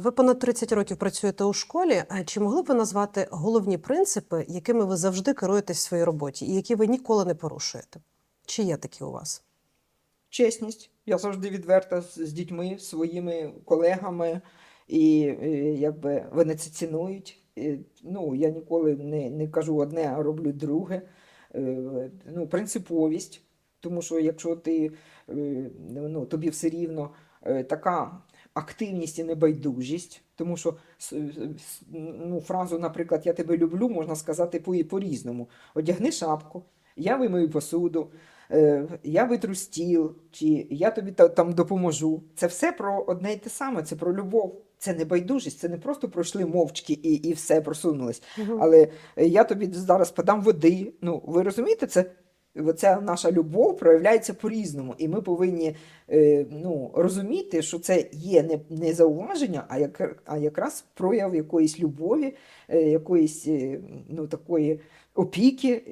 Ви понад 30 років працюєте у школі. Чи могли б ви назвати головні принципи, якими ви завжди керуєтесь в своїй роботі, і які ви ніколи не порушуєте? Чи є такі у вас? Чесність. Я завжди відверта з, дітьми, своїми колегами, і е, якби вони це цінують. І, ну, я ніколи не, не кажу одне, а роблю друге. Е, ну, принциповість. Тому що якщо ти е, ну, тобі все рівно така активність і небайдужість, тому що с- ну, фразу, наприклад, я тебе люблю, можна сказати по- по-різному. Одягни шапку, я вимию посуду, е, я витру стіл, чи я тобі та- там допоможу. Це все про одне й те саме, це про любов. Це не байдужість, це не просто пройшли мовчки і, і все просунулись. Але е, я тобі зараз подам води. Ну, ви розумієте, це ця наша любов проявляється по-різному. І ми повинні е, ну, розуміти, що це є не, не зауваження, а, як, а якраз прояв якоїсь любові, е, якоїсь е, ну, такої опіки.